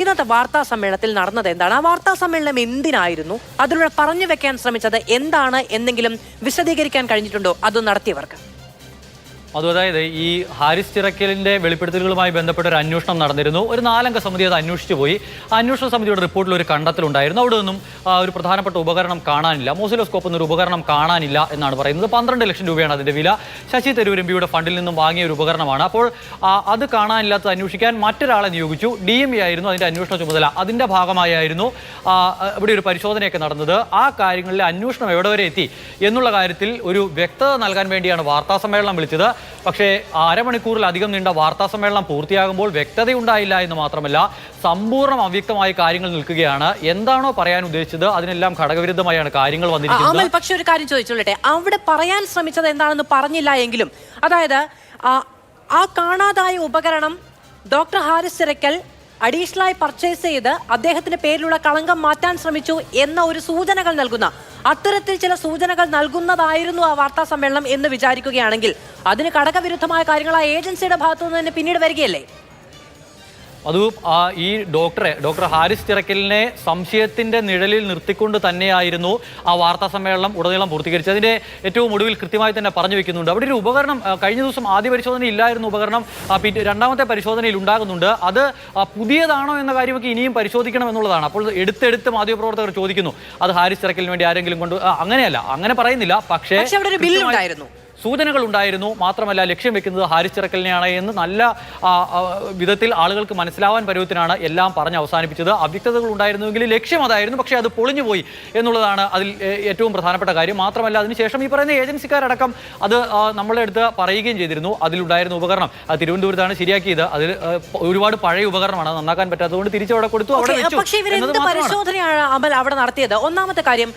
ഇന്നത്തെ വാർത്താ സമ്മേളനത്തിൽ നടന്നത് എന്താണ്? ആ വാർത്താ സമ്മേളനം എന്തിനായിരുന്നു? അതിലൂടെ പറഞ്ഞു വെക്കാൻ ശ്രമിച്ചത് എന്താണ്? എന്തെങ്കിലും വിശദീകരിക്കാൻ കഴിഞ്ഞിട്ടുണ്ടോ? അത് നടത്തിയവർക്ക്. അതും അതായത് ഈ ഹാരിസ് ചിറക്കലിന്റെ വെളിപ്പെടുത്തലുകളുമായി ബന്ധപ്പെട്ട ഒരു അന്വേഷണം നടന്നിരുന്നു. ഒരു നാലംഗ സമിതി അത് അന്വേഷിച്ചു പോയി. അന്വേഷണ സമിതിയുടെ റിപ്പോർട്ടിൽ ഒരു കണ്ടെത്തലുണ്ടായിരുന്നു. അവിടെ നിന്നും ഒരു പ്രധാനപ്പെട്ട ഉപകരണം കാണാനില്ല. മോസിലോസ്കോപ്പ് എന്നൊരു ഉപകരണം കാണാനില്ല എന്നാണ് പറയുന്നത്. പന്ത്രണ്ട് ലക്ഷം രൂപയാണ് അതിന്റെ വില. ശശി തരൂർ എം പിയുടെ ഫണ്ടിൽ നിന്നും വാങ്ങിയ ഒരു ഉപകരണമാണ്. അപ്പോൾ അത് കാണാനില്ലാത്തത് അന്വേഷിക്കാൻ മറ്റൊരാളെ നിയോഗിച്ചു. ഡി എം ആയിരുന്നു അതിന്റെ അന്വേഷണ ചുമതല. അതിന്റെ ഭാഗമായായിരുന്നു ആ, ഇവിടെ ഒരു പരിശോധനയൊക്കെ നടന്നത്. ആ കാര്യങ്ങളിലെ അന്വേഷണം എവിടെ വരെ എത്തി എന്നുള്ള കാര്യത്തിൽ ഒരു വ്യക്തത നൽകാൻ വേണ്ടിയാണ് വാർത്താ സമ്മേളനം വിളിച്ചത്. പക്ഷേ അരമണിക്കൂറിലധികം നീണ്ട വാർത്താ സമ്മേളനം പൂർത്തിയാകുമ്പോൾ വ്യക്തതയുണ്ടായില്ല എന്ന് മാത്രമല്ല സമ്പൂർണം അവ്യക്തമായ കാര്യങ്ങൾ നിൽക്കുകയാണ്. എന്താണോ പറയാൻ ഉദ്ദേശിച്ചത് അതിനെല്ലാം ഘടകവിരുദ്ധമായാണ് കാര്യങ്ങൾ വന്നിരിക്കുന്നത്. പക്ഷേ ഒരു കാര്യം ചോദിച്ചോളട്ടെ അവിടെ പറയാൻ ശ്രമിച്ചത് എന്താണെന്ന് പറഞ്ഞില്ല എങ്കിലും അതായത് ആ, ആ കാണാതായ ഉപകരണം ഡോക്ടർ ഹാരിസ് ചിറക്കൽ അഡീഷണലായി പർച്ചേസ് ചെയ്ത് അദ്ദേഹത്തിന്റെ പേരിലുള്ള കളങ്കം മാറ്റാൻ ശ്രമിച്ചു എന്ന ഒരു സൂചനകൾ നൽകുന്ന അത്തരത്തിൽ ചില സൂചനകൾ നൽകുന്നതായിരുന്നു ആ വാർത്താ സമ്മേളനം എന്ന് വിചാരിക്കുകയാണെങ്കിൽ അതിന് കടകവിരുദ്ധമായ കാര്യങ്ങൾ ആ ഏജൻസിയുടെ ഭാഗത്തു നിന്ന് തന്നെ പിന്നീട് വരികയല്ലേ? അത് ആ ഈ ഡോക്ടറെ ഡോക്ടർ ഹാരിസ് ചിറക്കലിനെ സംശയത്തിന്റെ നിഴലിൽ നിർത്തിക്കൊണ്ട് തന്നെയായിരുന്നു ആ വാർത്താ സമ്മേളനം ഉടനീളം പൂർത്തീകരിച്ചത്. അതിന്റെ ഏറ്റവും ഒടുവിൽ കൃത്യമായി തന്നെ പറഞ്ഞു വെക്കുന്നുണ്ട്. അവിടെ ഒരു ഉപകരണം കഴിഞ്ഞ ദിവസം ആദ്യ പരിശോധന ഇല്ലായിരുന്നു ഉപകരണം രണ്ടാമത്തെ പരിശോധനയിൽ ഉണ്ടാകുന്നുണ്ട്. അത് പുതിയതാണോ എന്ന കാര്യമൊക്കെ ഇനിയും പരിശോധിക്കണം എന്നുള്ളതാണ്. അപ്പോൾ എടുത്തെടുത്ത് മാധ്യമപ്രവർത്തകർ ചോദിക്കുന്നു. അത് ഹാരിസ് ചിറക്കലിന് വേണ്ടി ആരെങ്കിലും കൊണ്ട് അങ്ങനെയല്ല അങ്ങനെ പറയുന്നില്ല. പക്ഷേ പക്ഷെ അവിടെ സൂചനകൾ ഉണ്ടായിരുന്നു മാത്രമല്ല ലക്ഷ്യം വെക്കുന്നത് ഹാരിസ് ചിറക്കലിനെയാണ് എന്ന് നല്ല വിധത്തിൽ ആളുകൾക്ക് മനസ്സിലാവാൻ പരുവത്തിനാണ് എല്ലാം പറഞ്ഞ് അവസാനിപ്പിച്ചത്. അവ്യക്തതകൾ ഉണ്ടായിരുന്നുവെങ്കിൽ ലക്ഷ്യം അതായിരുന്നു പക്ഷേ അത് പൊളിഞ്ഞുപോയി എന്നുള്ളതാണ് അതിൽ ഏറ്റവും പ്രധാനപ്പെട്ട കാര്യം. മാത്രമല്ല അതിനുശേഷം ഈ പറയുന്ന ഏജൻസിക്കാരടക്കം അത് നമ്മളുടെ നമ്മളെ അടുത്ത് പറയുകയും ചെയ്തിരുന്നു. അതിലുണ്ടായിരുന്ന ഉപകരണം അത് തിരുവനന്തപുരത്താണ് ശരിയാക്കിയത്. അതിൽ ഒരുപാട് പഴയ ഉപകരണമാണ് നന്നാക്കാൻ പറ്റാത്തതുകൊണ്ട് കൊടുത്തു അവിടെ കൊടുത്തു പക്ഷേ എന്ത് പരിശോധനയാണ് അമൽ അവിടെ നടത്തിയത്? ഒന്നാമത്തെ കാര്യം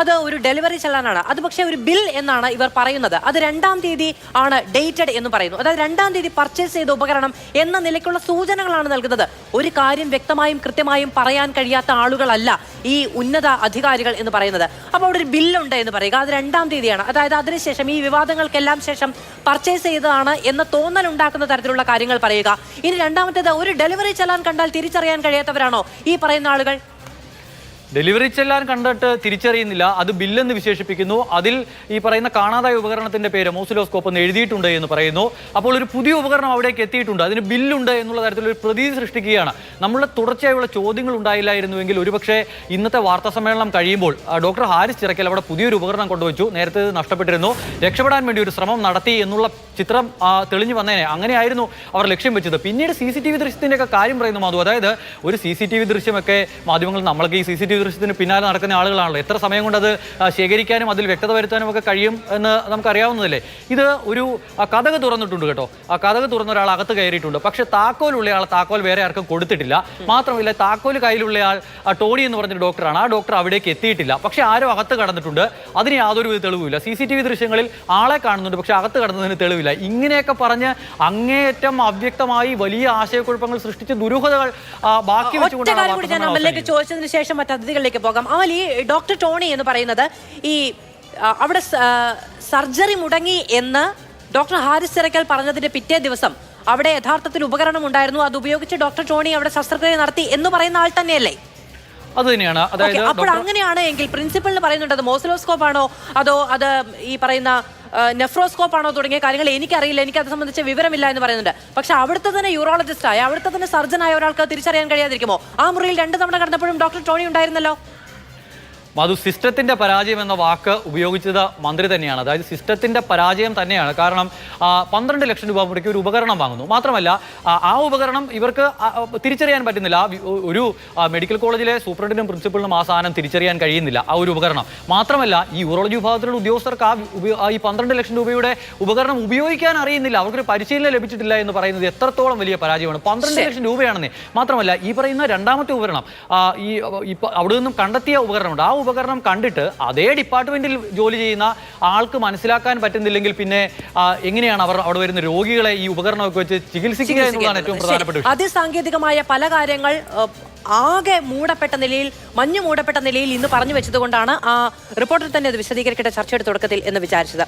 അത് ഒരു ഡെലിവറി ചെല്ലാനാണ് അത് പക്ഷേ ഒരു ബിൽ എന്നാണ് ഇവർ പറയുന്നത്. അത് രണ്ടാം തീയതി ആണ് ഡേറ്റഡ് എന്ന് പറയുന്നു. അതായത് രണ്ടാം തീയതി പർച്ചേസ് ചെയ്ത ഉപകരണം എന്ന നിലയ്ക്കുള്ള സൂചനകളാണ് നൽകുന്നത്. ഒരു കാര്യം വ്യക്തമായും കൃത്യമായും പറയാൻ കഴിയാത്ത ആളുകളല്ല ഈ ഉന്നത അധികാരികൾ എന്ന് പറയുന്നത്. അപ്പോൾ അവിടെ ഒരു ബില്ലുണ്ട് എന്ന് പറയുക. അത് രണ്ടാം തീയതിയാണ്. അതായത് അതിനുശേഷം ഈ വിവാദങ്ങൾക്കെല്ലാം ശേഷം പർച്ചേസ് ചെയ്തതാണ് എന്ന തോന്നൽ ഉണ്ടാക്കുന്ന തരത്തിലുള്ള കാര്യങ്ങൾ പറയുക. ഇനി രണ്ടാമത്തേത് ഒരു ഡെലിവറി ചെല്ലാൻ കണ്ടാൽ തിരിച്ചറിയാൻ കഴിയാത്തവരാണോ ഈ പറയുന്ന ആളുകൾ? ഡെലിവറി ചെല്ലാൻ കണ്ടിട്ട് തിരിച്ചറിയുന്നില്ല. അത് ബില്ലെന്ന് വിശേഷിപ്പിക്കുന്നു. അതിൽ ഈ പറയുന്ന കാണാതായ ഉപകരണത്തിന്റെ പേര് മോസിലോസ്കോപ്പ് എന്ന് എഴുതിയിട്ടുണ്ട് എന്ന് പറയുന്നു. അപ്പോൾ ഒരു പുതിയ ഉപകരണം അവിടേക്ക് എത്തിയിട്ടുണ്ട്. അതിന് ബില്ലുണ്ട് എന്നുള്ള തരത്തിലൊരു പ്രതീതി സൃഷ്ടിക്കുകയാണ്. നമ്മളുടെ തുടർച്ചയായുള്ള ചോദ്യങ്ങൾ ഉണ്ടായില്ലായിരുന്നുവെങ്കിൽ ഒരുപക്ഷെ ഇന്നത്തെ വാർത്താ സമ്മേളനം കഴിയുമ്പോൾ ഡോക്ടർ ഹാരിസ് ചിറക്കൽ അവിടെ പുതിയൊരു ഉപകരണം കൊണ്ടുവച്ചു. നേരത്തെ നഷ്ടപ്പെട്ടിരുന്നു. രക്ഷപ്പെടാൻ വേണ്ടി ഒരു ശ്രമം നടത്തി എന്നുള്ള ചിത്രം തെളിഞ്ഞു വന്നേനെ. അങ്ങനെയായിരുന്നു അവർ ലക്ഷ്യം വെച്ചത്. പിന്നീട് സി സി ടി വി ദൃശ്യത്തിന്റെ ഒക്കെ കാര്യം പറയുന്നു മാധു. അതായത് ഒരു സി സി ടി വി ദൃശ്യമൊക്കെ മാധ്യമങ്ങൾ നമ്മളൊക്കെ ഈ സി സി ടി വി ദൃശ്യത്തിന് പിന്നാലെ നടക്കുന്ന ആളുകളാണല്ലോ. എത്ര സമയം കൊണ്ട് അത് ശേഖരിക്കാനും അതിൽ വ്യക്തത വരുത്താനും ഒക്കെ കഴിയും എന്ന് നമുക്കറിയാവുന്നതല്ലേ? ഇത് ഒരു കഥക് തുറന്നിട്ടുണ്ട് കേട്ടോ. ആ കഥക് തുറന്ന ഒരാൾ അകത്ത് കയറിയിട്ടുണ്ട്. പക്ഷേ താക്കോലുള്ള ആൾ താക്കോൽ വേറെ ആർക്കും കൊടുത്തിട്ടില്ല. മാത്രമല്ല താക്കോൽ കയ്യിലുള്ള ആൾ ടോണി എന്ന് പറഞ്ഞൊരു ഡോക്ടറാണ്. ആ ഡോക്ടർ അവിടേക്ക് എത്തിയിട്ടില്ല. പക്ഷേ ആരോ അകത്ത് കടന്നിട്ടുണ്ട്. അതിന് യാതൊരു വിധ തെളിവുമില്ല. സി സി ടി വി ദൃശ്യങ്ങളിൽ ആളെ കാണുന്നുണ്ട്. പക്ഷേ അകത്ത് കടന്നതിന് തെളിവില്ല. ഇങ്ങനെയൊക്കെ പറഞ്ഞ് അങ്ങേയറ്റം അവ്യക്തമായി വലിയ ആശയക്കുഴപ്പങ്ങൾ സൃഷ്ടിച്ച് ദുരൂഹതകൾ ബാക്കി വെച്ചുകൊണ്ട്. ചോദിച്ചതിന് ശേഷം മറ്റു അതിഥികളിലേക്ക് പോകാം. അവൽ ഈ ഡോക്ടർ ടോണി എന്ന് പറയുന്നത് ഈ അവിടെ സർജറി മുടങ്ങി എന്ന് ഡോക്ടർ ഹാരിസ് ചിറക്കൽ പറഞ്ഞതിന്റെ പിറ്റേ ദിവസം അവിടെ യഥാർത്ഥത്തിൽ ഉപകരണം ഉണ്ടായിരുന്നു. അത് ഉപയോഗിച്ച് ഡോക്ടർ ടോണി അവിടെ ശസ്ത്രക്രിയ നടത്തി എന്ന് പറയുന്ന ആൾ തന്നെയല്ലേ? അത് തന്നെയാണ്. അപ്പോൾ അങ്ങനെയാണ് എങ്കിൽ പ്രിൻസിപ്പളിന് പറയുന്നുണ്ട് അത് മോസിലോസ്കോപ്പ് ആണോ അതോ അത് ഈ പറയുന്ന നെഫ്രോസ്കോപ്പ് ആണോ തുടങ്ങിയ കാര്യങ്ങൾ എനിക്കറിയില്ല എനിക്ക് അത് സംബന്ധിച്ച് വിവരമില്ല എന്ന് പറയുന്നുണ്ട്. പക്ഷെ അവിടുത്തെ തന്നെ യൂറോളജിസ്റ്റ് ആയ അവിടുത്തെ തന്നെ സർജൻ ആയ ഒരാൾക്ക് തിരിച്ചറിയാൻ കഴിയാതിരിക്കുമോ? ആ മുറിയിൽ രണ്ട് തവണ കടന്നപ്പോഴും ഡോക്ടർ ടോണി ഉണ്ടായിരുന്നല്ലോ? മധു സിസ്റ്റത്തിന്റെ പരാജയം എന്ന വാക്ക് ഉപയോഗിച്ചത് മന്ത്രി തന്നെയാണ്. അതായത് സിസ്റ്റത്തിന്റെ പരാജയം തന്നെയാണ്. കാരണം പന്ത്രണ്ട് ലക്ഷം രൂപ മുടക്കി ഒരു ഉപകരണം വാങ്ങുന്നു. മാത്രമല്ല ആ, ഉപകരണം ഇവർക്ക് തിരിച്ചറിയാൻ പറ്റുന്നില്ല. ഒരു മെഡിക്കൽ കോളേജിലെ സൂപ്രണ്ടിനും പ്രിൻസിപ്പളിനും ആ സാധനം തിരിച്ചറിയാൻ കഴിയുന്നില്ല ആ ഒരു ഉപകരണം. മാത്രമല്ല ഈ യൂറോളജി വിഭാഗത്തിലുള്ള ഉദ്യോഗസ്ഥർക്ക് ആ ഈ പന്ത്രണ്ട് ലക്ഷം രൂപയുടെ ഉപകരണം ഉപയോഗിക്കാൻ അറിയുന്നില്ല. അവർക്കൊരു പരിശീലനം ലഭിച്ചിട്ടില്ല എന്ന് പറയുന്നത് എത്രത്തോളം വലിയ പരാജയമാണ്. പന്ത്രണ്ട് ലക്ഷം രൂപയാണെന്നേ. മാത്രമല്ല ഈ പറയുന്ന രണ്ടാമത്തെ ഉപകരണം ഈ ഇപ്പൊ അവിടെ നിന്നും കണ്ടെത്തിയ ഉപകരണമുണ്ട്. ആ ഉപകരണം കണ്ടിട്ട് അതേ ഡിപ്പാർട്ട്മെന്റിൽ ജോലി ചെയ്യുന്ന ആൾക്ക് മനസ്സിലാക്കാൻ പറ്റുന്നില്ലെങ്കിൽ പിന്നെ എങ്ങനെയാണ് അവർ അവിടെ വരുന്ന രോഗികളെ ഈ ഉപകരണമൊക്കെ വെച്ച് ചികിത്സിക്കുക എന്നുള്ളതാണ് ഏറ്റവും പ്രധാനപ്പെട്ട. വിഷയം. അതിസാങ്കേതികമായ പല കാര്യങ്ങൾ ആകെ മൂടപ്പെട്ട നിലയിൽ മഞ്ഞു മൂടപ്പെട്ട നിലയിൽ ഇന്ന് പറഞ്ഞു വെച്ചതുകൊണ്ടാണ് ആ റിപ്പോർട്ടിൽ തന്നെ അത് വിശദീകരിക്കേണ്ട ചർച്ചയുടെ തുടക്കത്തിൽ എന്ന് വിചാരിച്ചത്.